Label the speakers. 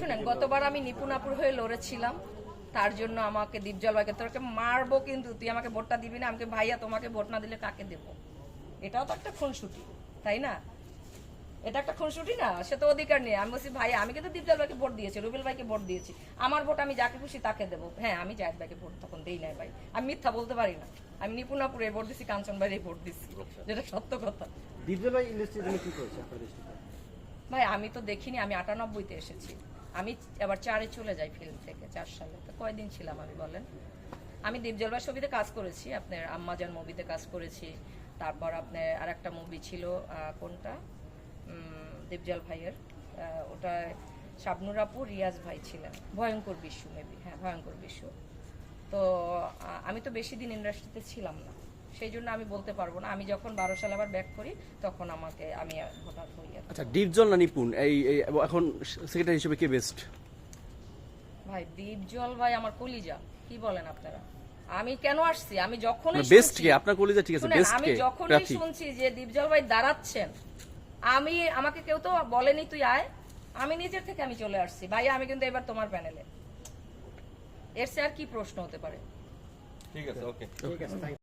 Speaker 1: শুনেন গতবার আমি নিপুণাপুর হয়ে লড়েছিলাম। তার জন্য আমাকে দীপজল ভাইকে তোকে মারবো কিন্তু তুই আমাকে ভোটটা দিবি না আমাকে ভাইয়া তোমাকে ভোট না দিলে কাকে দেবো? এটাও তো একটা খুনসুটি তাই না? এটা একটা খুনসুটি না সে তো অধিকার নেই। আমি বলছি ভাই আমি কিন্তু দীপজল ভাইকে ভোট দিয়েছি রুবেল ভাইকে ভোট দিয়েছি। আমার ভোট আমি যাকে খুশি তাকে দেবো। হ্যাঁ আমি জায়দ ভাইকে ভোট তখন দেই নাই ভাই। আমি মিথ্যা বলতে পারি না। আমি নিপুণাপুরে ভোট দিছি কাঞ্চন ভাইরে ভোট দিছি। যেটা সত্য কথা।
Speaker 2: দীপজল ভাই ইন্ডাস্ট্রির জন্য কি করেছে আপনার দৃষ্টিতে?
Speaker 1: ভাই, আমি তো দেখিনি, আমি আটানব্বইতে এসেছি। আমি এবার চারে চলে যাই ফিল্ম থেকে, চার সালে। তো কয়দিন ছিলাম আমি, বলেন? আমি দীপজলবার ছবিতে কাজ করেছি, আপনার আম্মাজান মুভিতে কাজ করেছি। তারপর আপনার আর একটা মুভি ছিল কোনটা? দীপজল ভাইয়ের ওটা শাবনুর আপু, রিয়াজ ভাই ছিলেন। ভয়ঙ্কর বিশ্ব মেবি হ্যাঁ ভয়ঙ্কর বিশ্ব। তো আমি তো বেশি দিন ইন্ডাস্ট্রিতে ছিলাম না। সেই জন্য আমি বলতে পারব না। আমি যখন বারো সালে আবার ব্যাক করি তখন আমাকে আমি হঠাৎ হই
Speaker 3: আচ্ছা ডিপজল না নিপুণ? এই এখন সেক্রেটারি হিসেবে কে বেস্ট
Speaker 1: ভাই দীপজল ভাই আমার কলিজা। কি বলেন আপনারা? আমি কেন আসছি? আমি যখনই
Speaker 3: বেস্ট কে? আপনার কলিজা ঠিক আছে বেস্ট
Speaker 1: আমি
Speaker 3: কে?
Speaker 1: যখনই শুনছি যে দীপজল ভাই দাঁড়াচ্ছেন আমি আমাকে কেউ তো বলেনি তুই আয়। আমি নিজের থেকে আমি চলে আসছি। ভাই আমি কিন্তু এবার তোমার প্যানেলে এর চেয়ে আর কি প্রশ্ন হতে পারে?
Speaker 4: ঠিক আছে ওকে
Speaker 2: ঠিক আছে.